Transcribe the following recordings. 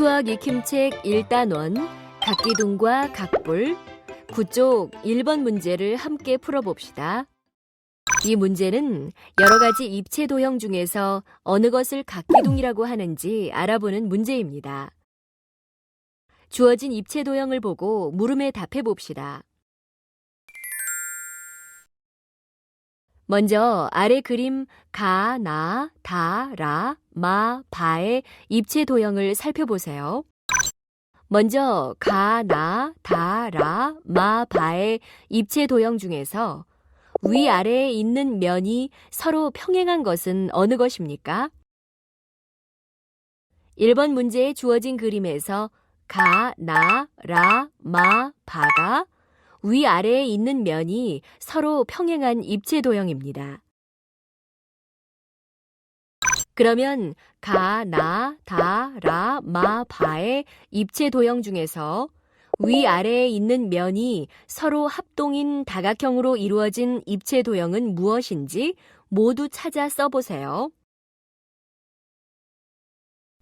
수학 익힘책 1단원 각기둥과 각불 9쪽 1번 문제를 함께 풀어봅시다. 이 문제는 여러 가지 입체 도형 중에서 어느 것을 각기둥이라고 하는지 알아보는 문제입니다. 주어진 입체 도형을 보고 물음에 답해 봅시다. 먼저 아래 그림 가, 나, 다, 라, 마, 바의 입체 도형을 살펴보세요. 먼저 가, 나, 다, 라, 마, 바의 입체 도형 중에서 위아래에 있는 면이 서로 평행한 것은 어느 것입니까? 1번 문제에 주어진 그림에서 가, 나, 라, 마, 바가 위아래에 있는 면이 서로 평행한 입체 도형입니다. 그러면 가, 나, 다, 라, 마, 바의 입체 도형 중에서 위아래에 있는 면이 서로 합동인 다각형으로 이루어진 입체 도형은 무엇인지 모두 찾아 써보세요.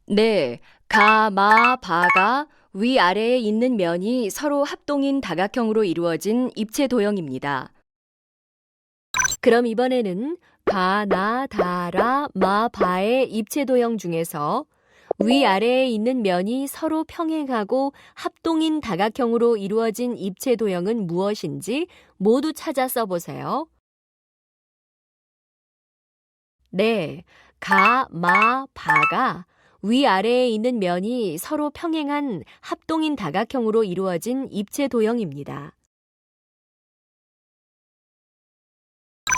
네, 가, 마, 바가 위아래에 있는 면이 서로 합동인 다각형으로 이루어진 입체 도형입니다. 그럼 이번에는 가, 나, 다, 라, 마, 바의 입체 도형 중에서 위아래에 있는 면이 서로 평행하고 합동인 다각형으로 이루어진 입체 도형은 무엇인지 모두 찾아 써보세요. 네, 가, 마, 바가 위아래에 있는 면이 서로 평행한 합동인 다각형으로 이루어진 입체 도형입니다.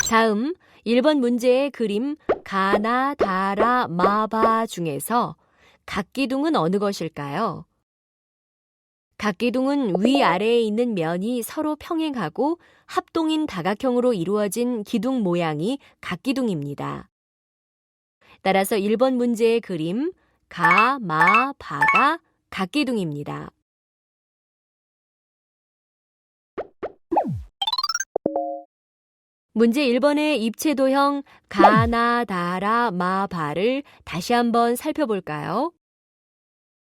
다음 1번 문제의 그림 가나, 다라, 마바 중에서 각기둥은 어느 것일까요? 각기둥은 위아래에 있는 면이 서로 평행하고 합동인 다각형으로 이루어진 기둥 모양이 각기둥입니다. 따라서 1번 문제의 그림 가, 마, 바가 각기둥입니다. 문제 1번의 입체 도형 가나, 다라, 마, 바를 다시 한번 살펴볼까요?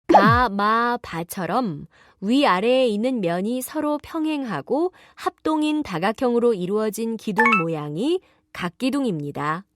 가, 마, 바처럼 위아래에 있는 면이 서로 평행하고 합동인 다각형으로 이루어진 기둥 모양이 각기둥입니다.